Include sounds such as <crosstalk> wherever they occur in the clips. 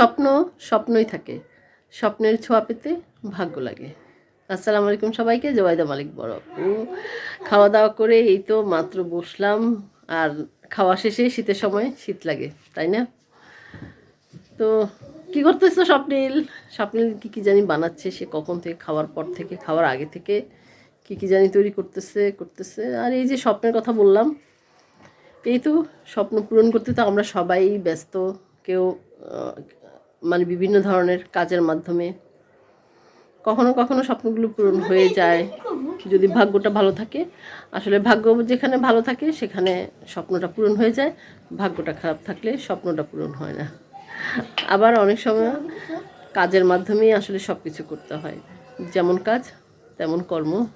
স্বপ্ন স্বপ্নই থাকে। স্বপ্নের ছোঁয়া পেতে ভাগ্য লাগে। আসসালামু আলাইকুম সবাইকে জবাইদা মালিক বড় আপু খাওয়া দাওয়া করে এই তো মাত্র বসলাম। আর খাওয়া শেষে শীতের সময় শীত লাগে, তাই না? তো কি করতেছো স্বপ্নিল? স্বপ্নিল কি কি জানি বানাচ্ছে, সে কখন থেকে খাওয়ার পর থেকে, খাওয়ার আগে থেকে কি কি জানি তৈরি করতেছে করতেছে। আর এই যে স্বপ্নের কথা বললাম, এই তো স্বপ্ন পূরণ করতে তো আমরা সবাই ব্যস্ত, কেউ মানে বিভিন্ন ধরনের কাজের মাধ্যমে কখনো কখনো স্বপ্নগুলো পূরণ হয়ে যায়, যদি ভাগ্যটা ভালো থাকে। আসলে ভাগ্য যেখানে ভালো থাকে, সেখানে স্বপ্নটা পূরণ হয়ে যায়। ভাগ্যটা খারাপ থাকলে স্বপ্নটা পূরণ হয় না। আবার অনেক সময় কাজের মাধ্যমেই আসলে সব কিছু করতে হয়। যেমন কাজ, তেমন কর্ম,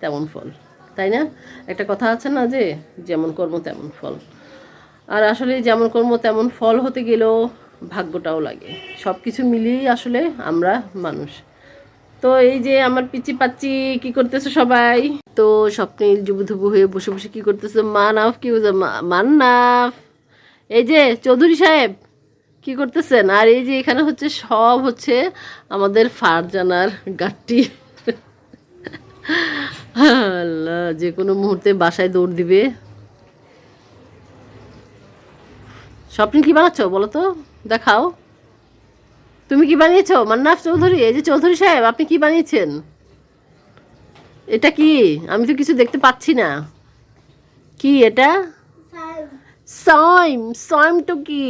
তেমন ফল। তাই না? একটা কথা আছে না যে, যেমন কর্ম, তেমন ফল। আর আসলে যেমন কর্ম, তেমন ফল হতে গেলেও ভাগ্যটাও লাগে। সব কিছু মিলিয়েই আসলে আমরা মানুষ। তো এই যে আমার পিচি পাচ্ছি কি করতেছে সবাই? তো স্বপ্নে জুবুধুবু হয়ে বসে বসে কি করতেছে? মানাফ, কি বুঝে মান্নাফ। এই যে চৌধুরী সাহেব, কি করতেছেন? আর এই যে এখানে হচ্ছে সব হচ্ছে আমাদের ফারজানার গাট্টি। আল্লাহ, যে কোনো মুহূর্তে বাসায় দৌড় দিবে। স্বপ্ন কি বানাচ্ছ বলো তো? দেখাও। তুমি কি বানিয়েছো? মান্নাফ চৌধুরী এই যে চৌধুরী সাহেব আপনি কি বানিয়েছেন? এটা কি? আমি তো কিছু দেখতে পাচ্ছি না। কি এটা? সাইম। সাইম তো কি?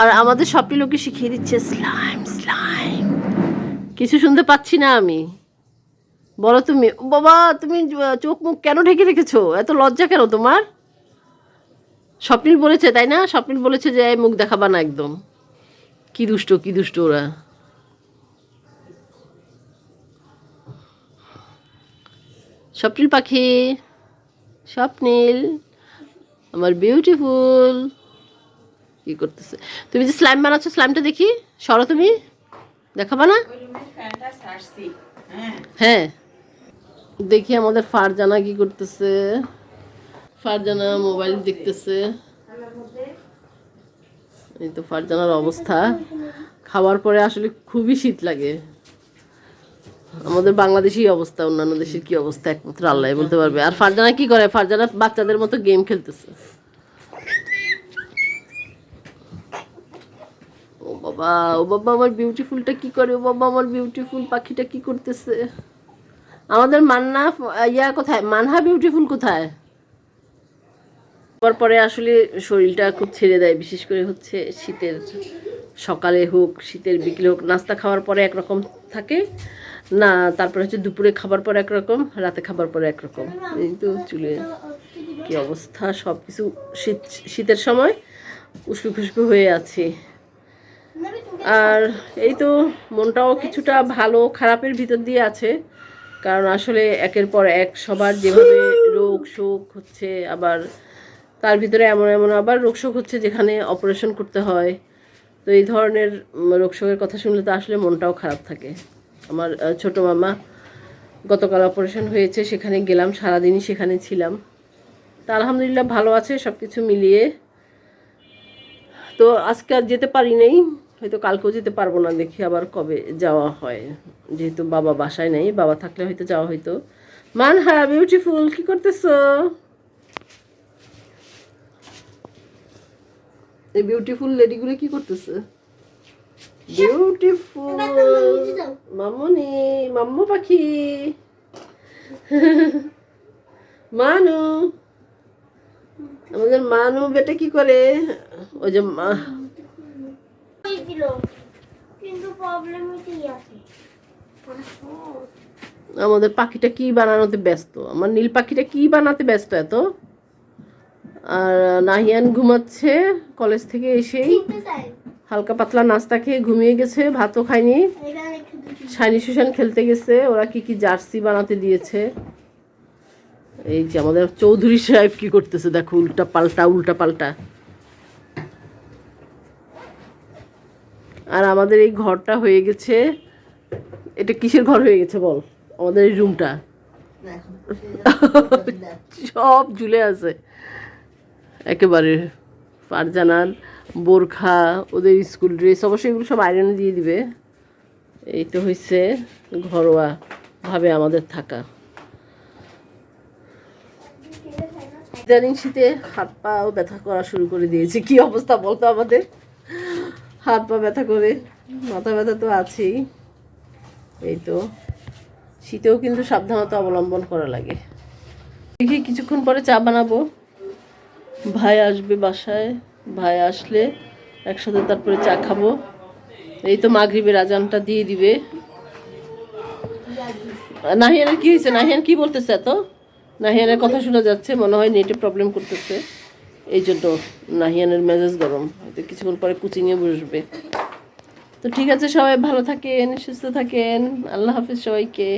আর আমাদের সবটি লোককে শিখিয়ে দিচ্ছে স্লাইম স্লাইম। কিছু শুনতে পাচ্ছি না আমি। বলো তুমি। বাবা তুমি চোখ মুখ কেন ঢেকে রেখেছো? এত লজ্জা কেন তোমার? স্বপ্নিল বলেছে, তাই না? স্বপ্নিল বলেছে যে মুখ দেখাবা না একদম। কি দুষ্ট কি দুষ্ট ওরা। স্বপ্নিল পাখি, স্বপ্নিল, আমার বিউটিফুল কি করতেছে? তুমি যে স্লাইম বানাচ্ছ স্লাইমটা দেখি। সরো তুমি। দেখাবা না? হ্যাঁ। দেখি আমাদের ফারজানা কি করতেছে। ফারজানা মোবাইল দেখতেছে। এই তো ফারজানার অবস্থা। খাওয়ার পরে আসলে খুবই শীত লাগে। আমাদের বাংলাদেশি অবস্থা, অন্যান্য দেশের কি অবস্থা একমাত্র আল্লাহ বলতে পারবে। আর ফারজানা কি করে? ফারজানা বাচ্চাদের মতো গেম খেলতেছে। ও বাবা ও বাবা আমার বিউটিফুলটা কি করে? ও বাবা আমার বিউটিফুল পাখিটা কি করতেছে? আমাদের মান্না ইয়া কোথায়? মানহা বিউটিফুল কোথায়? পর পরে আসলে শরীরটা খুব ছেড়ে দেয়, বিশেষ করে হচ্ছে শীতের সকালে হোক, শীতের বিকেলে হোক, নাস্তা খাওয়ার পরে একরকম থাকে। না, তারপরে হচ্ছে দুপুরে খাবার পরে একরকম, রাতে খাবার পরে একরকম। এই তো চুলে কি অবস্থা? সব কিছু শীত, শীতের সময় উস্কু খুস্কু হয়ে আছে। আর এই তো মনটাও কিছুটা ভালো, খারাপের ভিতর দিয়ে আছে। কারণ আসলে একের পর এক সবার যেভাবে রোগ, শোক হচ্ছে, আবার তার ভিতরে এমন এমন আবার রোগশোক হচ্ছে যেখানে অপারেশন করতে হয়। তো এই ধরনের উম, রোগ শোকের কথা শুনলে তো আসলে মনটাও খারাপ থাকে। আমার ছোট মামা গতকাল অপারেশন হয়েছে সেখানে গেলাম সারাদিনই সেখানে ছিলাম। তা আলহামদুলিল্লাহ ভালো আছে সব কিছু মিলিয়ে। তো আজকে আর যেতে পারি নাই হয়তো কালকেও যেতে পারব না দেখি আবার কবে যাওয়া হয়। যেহেতু বাবা বাসায় নেই বাবা থাকলে হয়তো যাওয়া হয়তো মান হ্যাঁ বিউটিফুল কি করতেছো? এই বিউটিফুল লেডিগুলো কি করতেছে? <laughs> বিউটিফুল মামনি মাম্মু পাখি। <laughs> মানু। আমাদের মানু বেটা কি করে? ওই যে মা- আমাদের পাখিটা কি বানানোতে ব্যস্ত? আমার নীল পাখিটা কি বানাতে ব্যস্ত এত? আর নাহিয়ান ঘুমাচ্ছে কলেজ থেকে এসেই। হালকা পাতলা নাস্তা খেয়ে ঘুমিয়ে গেছে ভাতও খায়নি। শাইনি সুশান খেলতে গেছে ওরা কি কি জার্সি বানাতে দিয়েছে। এই যে আমাদের চৌধুরী সাহেব কি করতেছে দেখো উল্টা পাল্টা উল্টা পাল্টা। আর আমাদের এই ঘরটা হয়ে গেছে এটা কিসের ঘর হয়ে গেছে বল? আমাদের এই রুমটা <laughs> সব ঝুলে আছে। একেবারে ফারজানার বোরখা, ওদের স্কুল ড্রেস, অবশ্যই এগুলো সব আয়রনে দিয়ে দিবে। এই তো হয়েছে ঘরোয়া ভাবে আমাদের থাকা। ইদানিং শীতে হাত পাও ব্যথা করা শুরু করে দিয়েছে। কি অবস্থা বলতো আমাদের? হাত পা ব্যথা করে, মাথা ব্যথা তো আছেই। এই তো, শীতেও কিন্তু সাবধানতা অবলম্বন করা লাগে। দেখি কিছুক্ষণ পরে চা বানাবো। ভাই আসবে বাসায়, ভাই আসলে একসাথে তারপরে চা খাব। এই তো মাগরিবের আজানটা দিয়ে দিবে। নাহিয়ানের কি হয়েছে? নাহিয়ান কি বলতেছে এত? নাহিয়ানের কথা শোনা যাচ্ছে, মনে হয় নেটে প্রবলেম করতেছে। এই জন্য নাহিয়ানের মেজাজ গরম। হয়তো কিছুক্ষণ পরে কোচিংয়ে বসবে। তো ঠিক আছে সবাই, ভালো থাকেন, সুস্থ থাকেন। আল্লাহ হাফিজ সবাইকে।